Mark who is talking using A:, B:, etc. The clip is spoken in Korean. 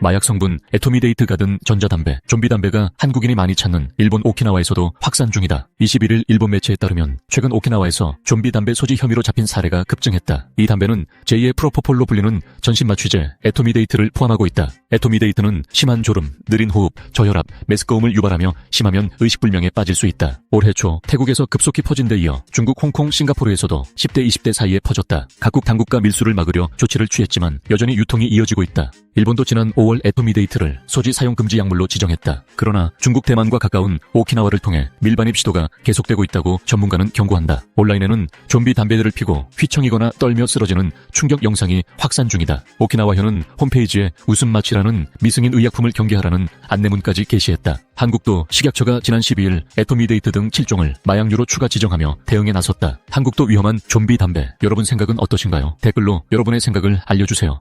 A: 마약 성분 에토미데이트가 든 전자담배, 좀비 담배가 한국인이 많이 찾는 일본 오키나와에서도 확산 중이다. 21일 일본 매체에 따르면 최근 오키나와에서 좀비 담배 소지 혐의로 잡힌 사례가 급증했다. 이 담배는 제2의 프로포폴로 불리는 전신마취제 에토미데이트를 포함하고 있다. 에토미데이트는 심한 졸음, 느린 호흡, 저혈압, 메스꺼움을 유발하며 심하면 의식불명에 빠질 수 있다. 올해 초 태국에서 급속히 퍼진 데 이어 중국, 홍콩, 싱가포르에서도 10대, 20대 사이에 퍼졌다. 각국 당국과 밀수를 막으려 조치를 취했지만 여전히 유통이 이어지고 있다. 일본도 지난 5월 에토미데이트를 소지 사용 금지 약물로 지정했다. 그러나 중국 대만과 가까운 오키나와를 통해 밀반입 시도가 계속되고 있다고 전문가는 경고한다. 온라인에는 좀비 담배들을 피고 휘청이거나 떨며 쓰러지는 충격 영상이 확산 중이다. 오키나와현은 홈페이지에 웃음마취라는 미승인 의약품을 경계하라는 안내문까지 게시했다. 한국도 식약처가 지난 12일 에토미데이트 등 7종을 마약류로 추가 지정하며 대응에 나섰다. 한국도 위험한 좀비 담배. 여러분 생각은 어떠신가요? 댓글로 여러분의 생각을 알려주세요.